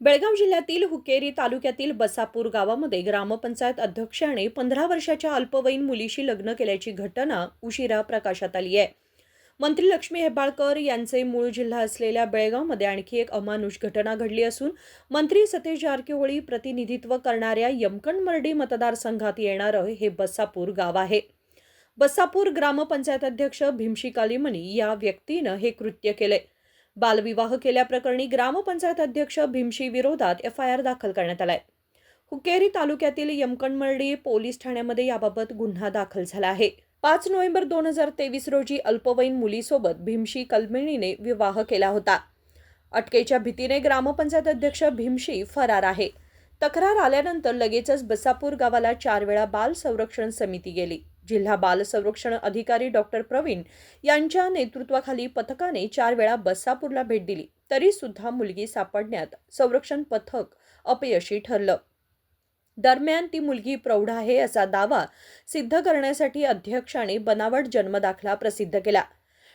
बेळगाव जिल्ह्यातील हुकेरी तालुक्यातील बसापूर गावामध्ये ग्रामपंचायत अध्यक्षाने पंधरा वर्षाच्या अल्पवयीन मुलीशी लग्न केल्याची घटना उशिरा प्रकाशात आली आहे. मंत्री लक्ष्मी हेबाळकर यांचे मूळ जिल्हा असलेल्या बेळगावमध्ये आणखी एक अमानुष घटना घडली असून मंत्री सतीश जारकिहोळी प्रतिनिधित्व करणाऱ्या यमकणमर्डी मतदारसंघात येणारं हे बसापूर गाव आहे. बसापूर ग्रामपंचायत अध्यक्ष भीमशी कालीमणी या व्यक्तीनं हे कृत्य केले बालविवाह केल्याप्रकरणी ग्रामपंचायत अध्यक्ष भीमशी विरोधात एफ आय आर दाखल करण्यात आलाय. हुकेरी तालुक्यातील यमकणमर्डी पोलीस ठाण्यामध्ये याबाबत गुन्हा दाखल झाला आहे. पाच नोव्हेंबर दोन हजार तेवीस रोजी अल्पवयीन मुलीसोबत भीमशी कलमिणीने विवाह केला होता. अटकेच्या भीतीने ग्रामपंचायत अध्यक्ष भीमशी फरार आहे. तक्रार आल्यानंतर लगेचच बसापूर गावाला चार वेळा बाल संरक्षण समिती गेली. जिल्हा बाल संरक्षण अधिकारी डॉक्टर प्रवीण यांच्या नेतृत्वाखाली पथकाने चार वेळा बसापूरला भेट दिली. तरी सुद्धा मुलगी सापडण्यात संरक्षण पथक अपयशी ठरलं. दरम्यान ती मुलगी प्रौढ आहे असा दावा सिद्ध करण्यासाठी अध्यक्षाने बनावट जन्मदाखला प्रसिद्ध केला.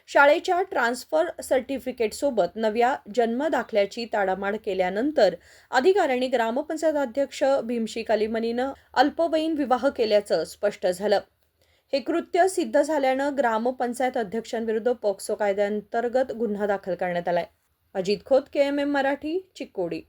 शाळेच्या ट्रान्सफर सर्टिफिकेटसोबत नव्या जन्मदाखल्याची ताडामाड केल्यानंतर अधिकाऱ्यांनी ग्रामपंचायत अध्यक्ष भीमशी कालिमनीनं अल्पवयीन विवाह केल्याचं स्पष्ट झालं. हे कृत्य सिद्ध झाल्यानं ग्रामपंचायत अध्यक्षांविरुद्ध पॉक्सो कायद्यांतर्गत गुन्हा दाखल करण्यात आलाय. Ajit Khot K M M Marathi Chikkodi